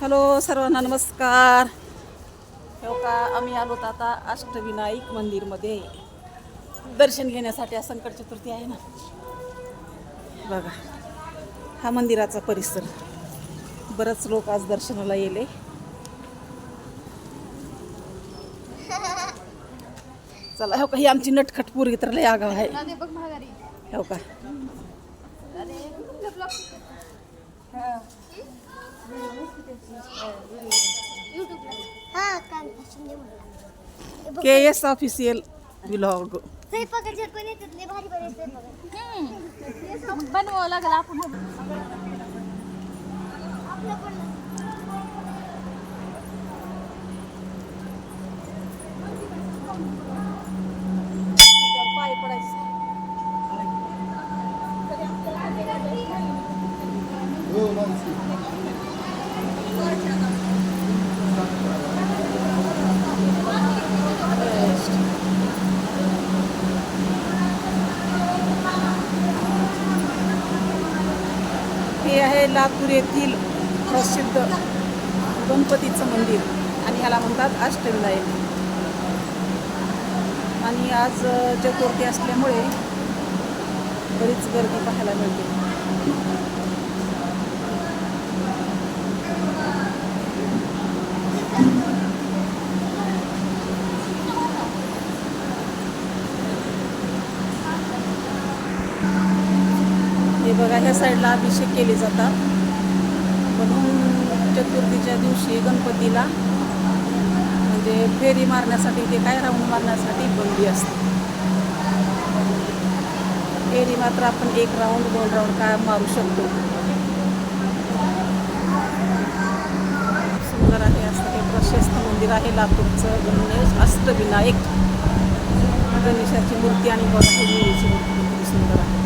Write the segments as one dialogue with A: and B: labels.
A: Hello सर्वांना नमस्कार. हो का आम्ही आलो आता अष्टविनायक मंदिरमध्ये. दर्शन घेण्यासाठी संकट चतुर्थी आहे ना? बघा हा मंदिराचा परिसर. बरंच लोक आज दर्शनाला येले. चला हो का ही आमची नटखट पोरगी तर लय आगाव आहे. हो का
B: हा कांता शिंदे म्हणला
A: के एस ऑफिशियल ब्लॉग
B: स्वयंपाकाचे पण येतात लय भारी भारी स्वयंपाक
C: मग बनवावं लागेल आपण
A: आहे लातूर येथील प्रसिद्ध गणपतीचं मंदिर आणि ह्याला म्हणतात अष्टविनायक. आणि आज चतुर्थी असल्यामुळे बरीच गर्दी पाहायला मिळते हे बघा ह्या साईडला अभिषेक केले जातात. म्हणून चतुर्थीच्या दिवशी गणपतीला म्हणजे फेरी मारण्यासाठी ते काय राऊंड मारण्यासाठी बंदी असते. फेरी मात्र आपण एक राऊंड दोन राऊंड काय मारू शकतो. सुंदर आहे असं हे प्रशस्त मंदिर आहे लातूरचं गणेश अष्टविनायक. गणेशाची मूर्ती आणि बघा हे मूर्ती सुंदर आहे.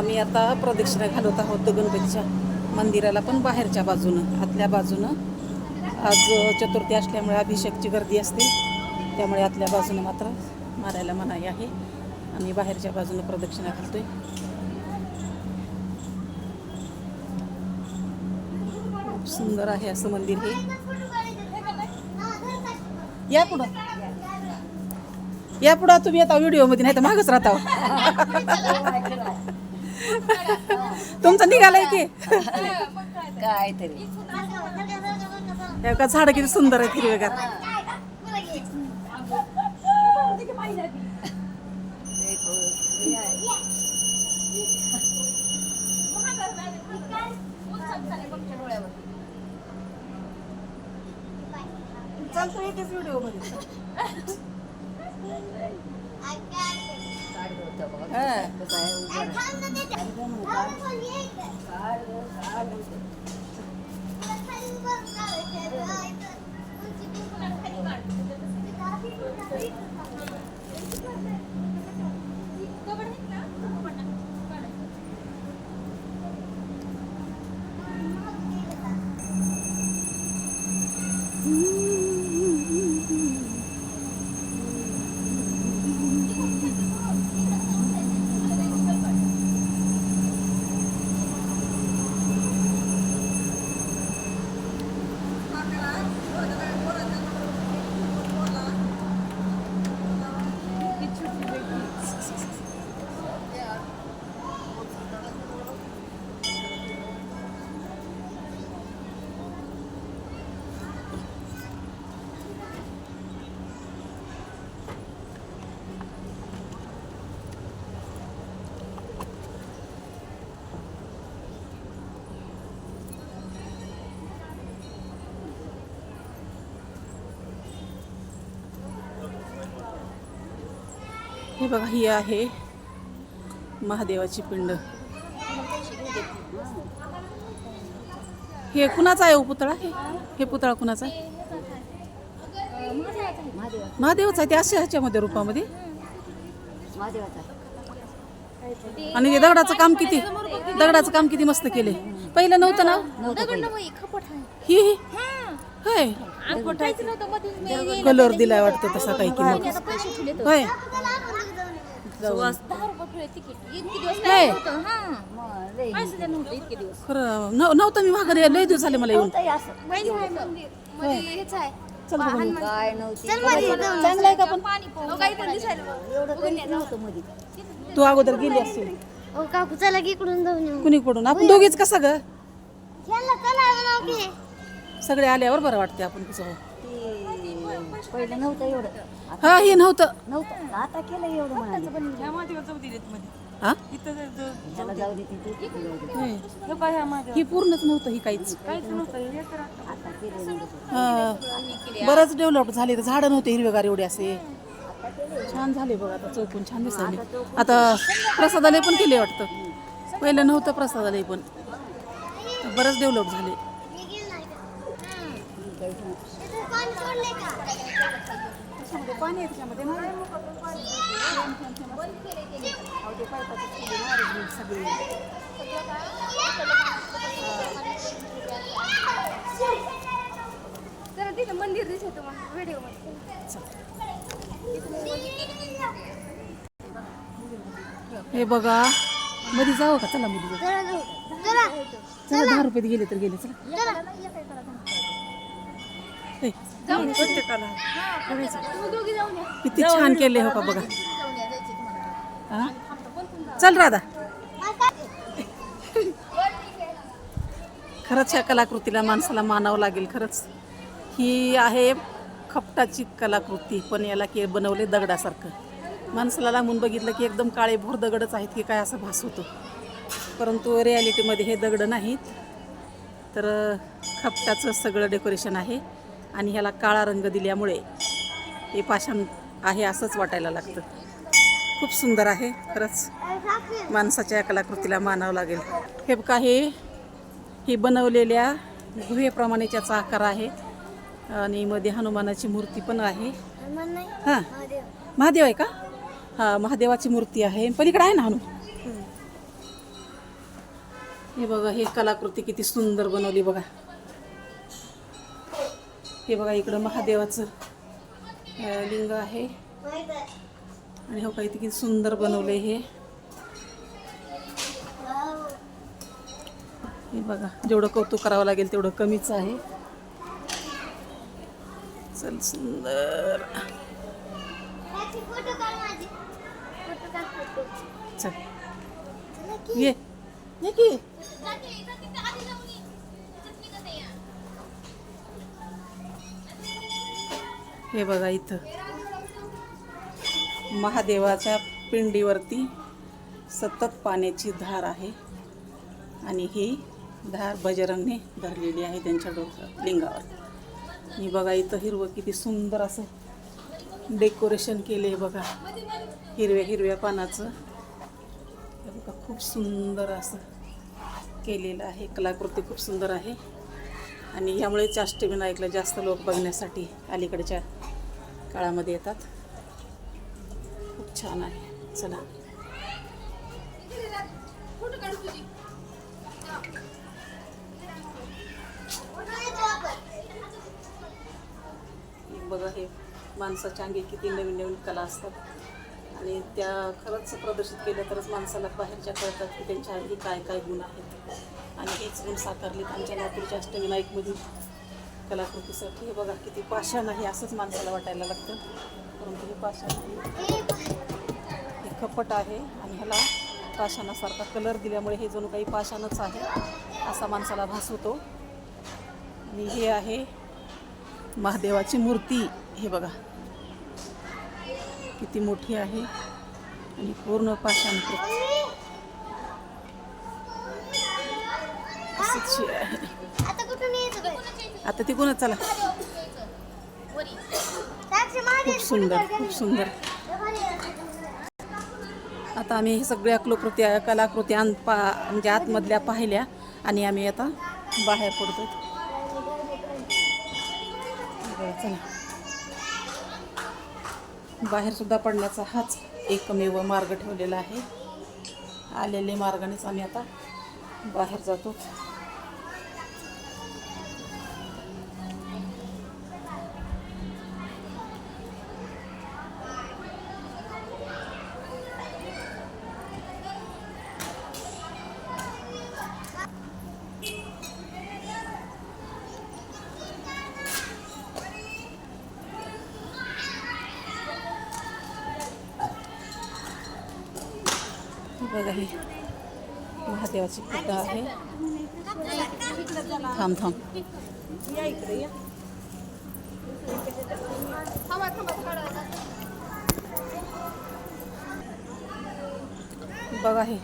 A: आम्ही आता प्रदक्षिणा घालत आहोत गणपतीच्या मंदिराला पण बाहेरच्या बाजूनं आतल्या बाजूनं. आज चतुर्थी असल्यामुळे अभिषेकची गर्दी असते. त्यामुळे आतल्या बाजूनं मात्र मारायला मनाई आहे. आम्ही बाहेरच्या बाजूनं प्रदक्षिणा घालतोय. खूप सुंदर आहे असं मंदिर हे. या पुढं. या पुढं तुम्ही आता व्हिडिओमध्ये नाही तर मागच राहता. तुमचं निघालंय की?
C: काय तरी
A: हे का झाडं किती सुंदर आहेत हिरवेगार व्हिडिओमध्ये. হ্যাঁ। हे बघा ही आहे महादेवाची पिंड. हे कुणाचा आहे हो पुतळा? हे पुतळा कुणाचा आहे? महादेवाचा आहे. ते अशा ह्याच्यामध्ये रूपामध्ये? आणि हे दगडाचं काम किती दगडाचं काम किती मस्त केले पहिलं नव्हतं ना? ही कलर दिलाय वाटतं तसा काही की
C: तर.
A: होय. खरं नव- नव्हतं मी माघारी लय दिवस झाले मला येऊन. मग.
C: काहीच नव्हतं. मध्ये
A: तू अगोदर गेली असतील
B: काकू चला की इकडून जाऊन
A: कुणीकडून? आपण दोघीच कसं ग सगळे आल्यावर बरं वाटते आपण कसं हो.
C: ते पहिलं नव्हतं एवढं. आता
A: हा हे नव्हतं.
C: नव्हतं. आता केलं एवढं म्हणाले.
A: हा?
C: त्याला जाऊ दे तिथे तिथे जाऊ दे.
A: होय. ही पूर्णच नव्हतं ही काहीच.
C: आता केलं
A: हा. बरंच डेव्हलप झाले तर झाडं नव्हते हिरवेगार एवढे असे. छान झाले बघ आता चौकून छान दिसायले. आता प्रसादालय पण केले वाटतं. पहिलं नव्हतं प्रसादालय पण. तर बरंच डेव्हलप झाले
B: मी गेलो नाही का. इथं पाणी सोडलंय
A: पाणी त्याच्यामध्ये
B: जरा तिथं मंदिर दिसत तुम्हाला
A: हे बघा मध्ये जावं का? चला मध्ये जाऊ.
B: जाऊ.
A: चला दहा रुपये गेले तर गेले. चला.
B: दोघी जाऊन या.
A: किती छान केले हो का बघा. हा? चल राधा. खरंच ह्या कलाकृतीला माणसाला मानावं लागेल खरंच. ही आहे खपटाची कलाकृती पण याला के बनवले दगडासारखं. माणसाला लांबून बघितलं की एकदम काळे भोर दगडच आहेत की काय असं भास होतो. परंतु रियालिटीमध्ये हे दगड नाहीत. तर खपटाचं सगळं डेकोरेशन आहे. आणि ह्याला काळा रंग दिल्यामुळे हे पाषाण आहे असंच वाटायला लागतं. खूप सुंदर आहे. खरंच माणसाच्या या कलाकृतीला मानावं लागेल. हे बघा हे ही बनवलेल्या गुहेप्रमाणेच्याचा आकार आहे. आणि मध्ये हनुमानाची मूर्ती पण आहे.
B: हनुमान
A: हां.
B: महादेव
A: आहे का? हा महादेवाची मूर्ती आहे. पलीकडे आहे ना हनु हे बघा हे कलाकृती किती सुंदर बनवली बघा. हे बघा इकडं महादेवाचं लिंग आहे. आणि हो काही किती सुंदर बनवले हे. हे बघा जेवढं कौतुक करावं लागेल तेवढं कमीच आहे. चल सुंदर. चल. ये. ये की? हे बघा इथं. महादेवाच्या पिंडीवरती सतत पाण्याची धार आहे. आणि ही धार बजरंगने धरलेली आहे त्यांच्या डोक्यात लिंगावर. ही बघा इथं हिरवं किती सुंदर असं डेकोरेशन केले बघा. हिरव्या हिरव्या पानाचं. हे बघा खूप सुंदर असं केलेलं आहे. कलाकृती खूप सुंदर आहे. आणि यामुळेच अष्टविनायकला जास्त लोक बघण्यासाठी अलीकडच्या काळामध्ये येतात. खूप छान आहे. चला. बघा हे माणसाच्या अंगी किती नवीन नवीन कला असतात. आणि त्या खरंच प्रदर्शित केल्या तरच माणसाला बाहेरच्या कळतात की त्यांच्या अंगी काय काय गुण आहेत. आणि हेच गुण साकारलेत आमच्या लातूरच्या अष्टविनायकमधील कलाकृतीसाठी हे बघा किती पाषाण आहे असंच माणसाला वाटायला लागतं. परंतु हे पाषाण हे कपट आहे आणि ह्याला पाषाणासारखा कलर दिल्यामुळे हे जणू काही पाषाणच आहे असा माणसाला भास होतो. आणि हे आहे महादेवाची मूर्ती. हे बघा. किती मोठी आहे आणि पूर्ण पाषाण. अशीच शी आहे
B: आता कुठून यायचं काय
A: आता ती कोणच चला. खूप सुंदर खूप सुंदर. आता आम्ही हे सगळ्या कलाकृती कलाकृती आन पा म्हणजे आतमधल्या पाहिल्या आणि आम्ही आता बाहेर पडतो चला. बाहेर सुद्धा पडण्याचा हाच एकमेव मार्ग ठेवलेला आहे. आलेले मार्गानेच आम्ही आता बाहेर जातो. बघा हे महादेवाची पिठा आहे. थांब थांब. बघा हे.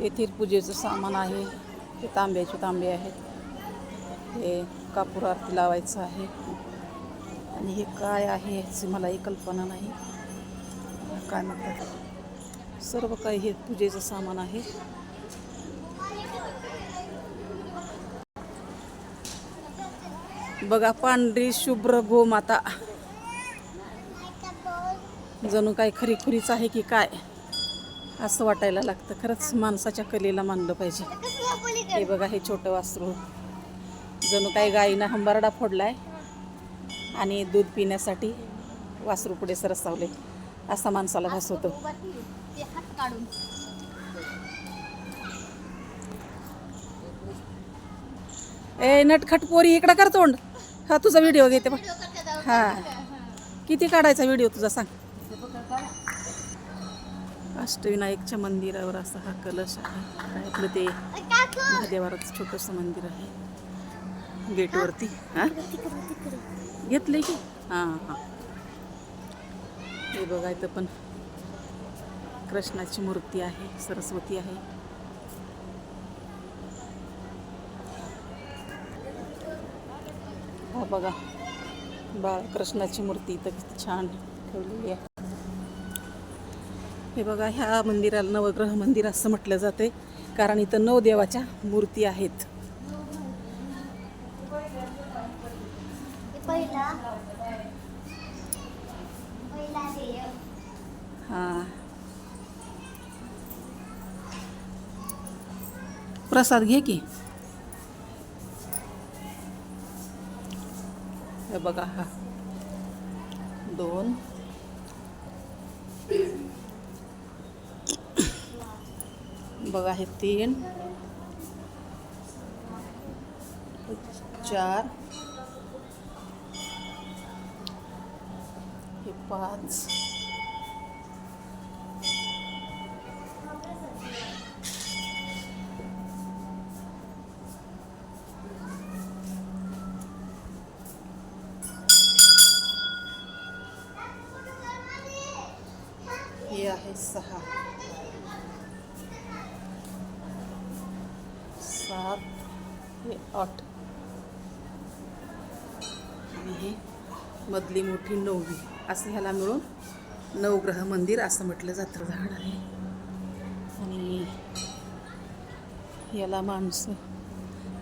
A: येथील पूजेचं सामान आहे. हे तांब्याचे तांबे आहेत. हे कापूर आरती लावायचं आहे. आणि हे काय आहे याची मलाही कल्पना नाही. काय म्हणतात? सर्व काही हे पूजेचं सामान आहे. बघा पांढरी शुभ्र गोमाता जणू काय खरी खुरीच आहे की काय? असं वाटायला लागतं. खरंच माणसाच्या कलेला मानलं पाहिजे. हे बघा हे छोटं वासरू. जणू काय गाईनं हंबारडा फोडलाय आणि दूध पिण्यासाठी वासरू पुढे सरसावले. असा माणसाला भास होतो.
C: ते हात काढून.
A: ए नटखट पोरी इकडं कर तोंड. हा तुझा व्हिडिओ घेते बघ. हा. किती काढायचा व्हिडिओ तुझा सांग. अष्टविनायकच्या मंदिरावर असा हा कलश आहे. आपलं ते महादेवाचं छोटंसं मंदिर आहे. गेटवरती. हा? घेतलंय की? हां हां. हे बघा इथं पण कृष्णाची मूर्ती आहे सरस्वती आहे. हा बघा बाळकृष्णाची मूर्ती इथं किती छान ठेवलेली आहे. हे बघा ह्या मंदिराला नवग्रह मंदिर असं म्हटलं जाते कारण इथं नऊ देवाच्या मूर्ती आहेत. प्रसाद घे की. हे बघा हा. दोन. बघा हे तीन. चार. हे पाच. आहे सहा. सात हे आठ. आणि मधली मोठी नववी. असं ह्याला मिळून नवग्रह मंदिर असं म्हटलं जातं. झाड आहे. आणि याला माणसं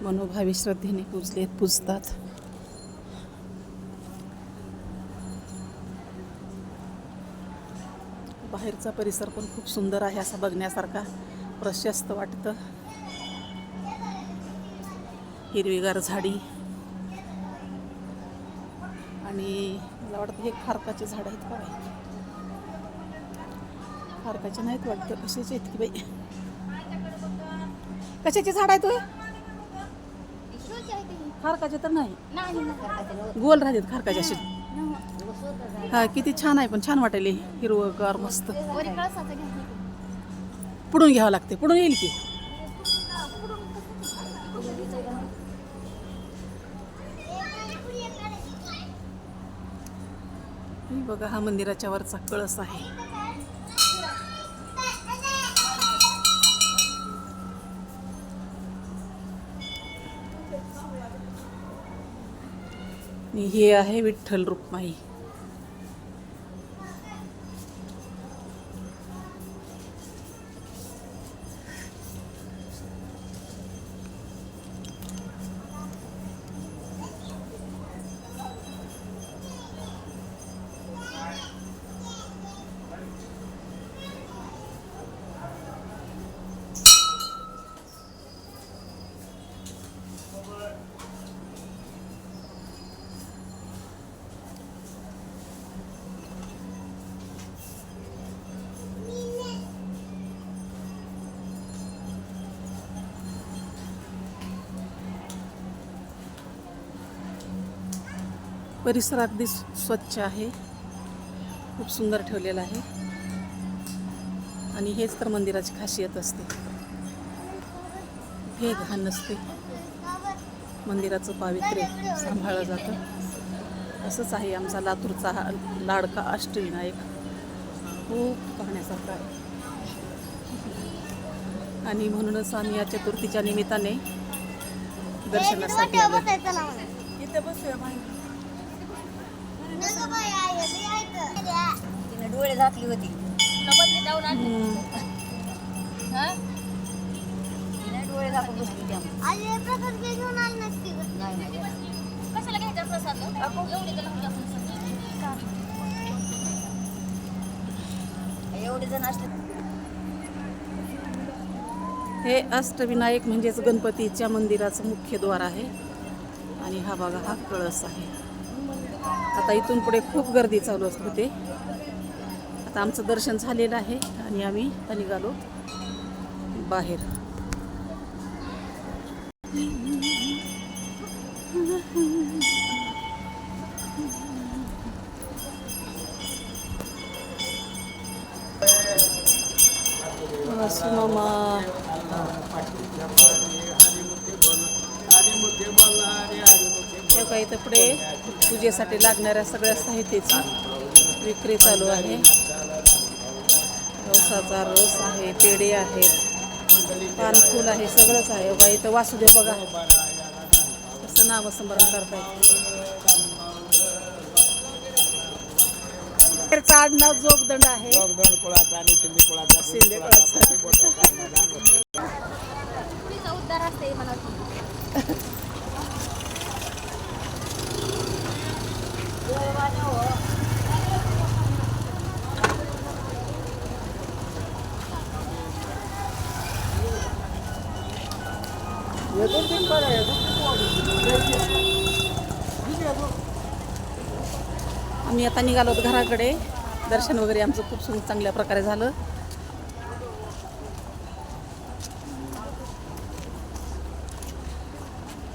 A: मनोभावी श्रद्धेने पूजलेत पूजतात. बाहेरचा परिसर पण खूप सुंदर आहे असा बघण्यासारखा प्रशस्त वाटतं. हिरवीगार झाडी. आणि मला वाटतं हे खारकाचे झाड आहेत का बाई? खारकाचे नाहीत वाटतं. कशाचे आहेत की बाई? कशाचे झाड आहेत होय? खारकाचे तर नाही. गोल राहतात खारकाचे असे. हा किती छान आहे पण छान वाटेल हिरवगार मस्त. पुढून घ्यावं लागते. पुढून येईल की? बघा हा मंदिराच्या वरचा कळस आहे. आणि हे आहे विठ्ठल रुक्माई. परिसर अगदी स्वच्छ आहे. खूप सुंदर ठेवलेला आहे. आणि हेच तर मंदिराची खासियत असते. हे घाण नसते. मंदिराचं पावित्र्य सांभाळलं जातं. असंच आहे आमचा लातूरचा हा लाडका अष्टविनायक. खूप पाहण्यासारखा आहे. आणि म्हणूनच आम्ही या चतुर्थीच्या निमित्ताने दर्शनासाठी
C: तिने डोळे झाकली होती. तिने डोळे झाकून बसली कशाला घ्यायचा प्रसाद एवढे जण असले.
A: हे अष्टविनायक म्हणजेच गणपतीच्या मंदिराचं मुख्य द्वार आहे. आणि हा बघा हा कळस आहे. आता इथून पुढे खूप गर्दी चालू असते होते आता आमचं दर्शन झालेलं आहे आणि आम्ही आता निघालो बाहेर. मामा काही तर पुढे पूजेसाठी लागणाऱ्या सगळ्या साहित्याची विक्री चालू आहे. रसाचा रस आहे पेढे आहेत पानफूल आहे सगळंच आहे. बघा इथं वासुदेव बघा. कसं नामस्मरण करतायत. त्याचं आडनाव जोगदंड आहे. शिंदे कुळाचा.
C: पुढीचा उद्धार असते मला
A: आम्ही आता निघालो आहोत घराकडे. दर्शन वगैरे आमचं खूप सुंदर चांगल्या प्रकारे झालं.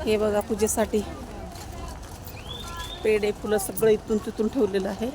A: हे बघा पूजेसाठी. पेढे फुलं सगळं इथून तिथून ठेवलेलं आहे.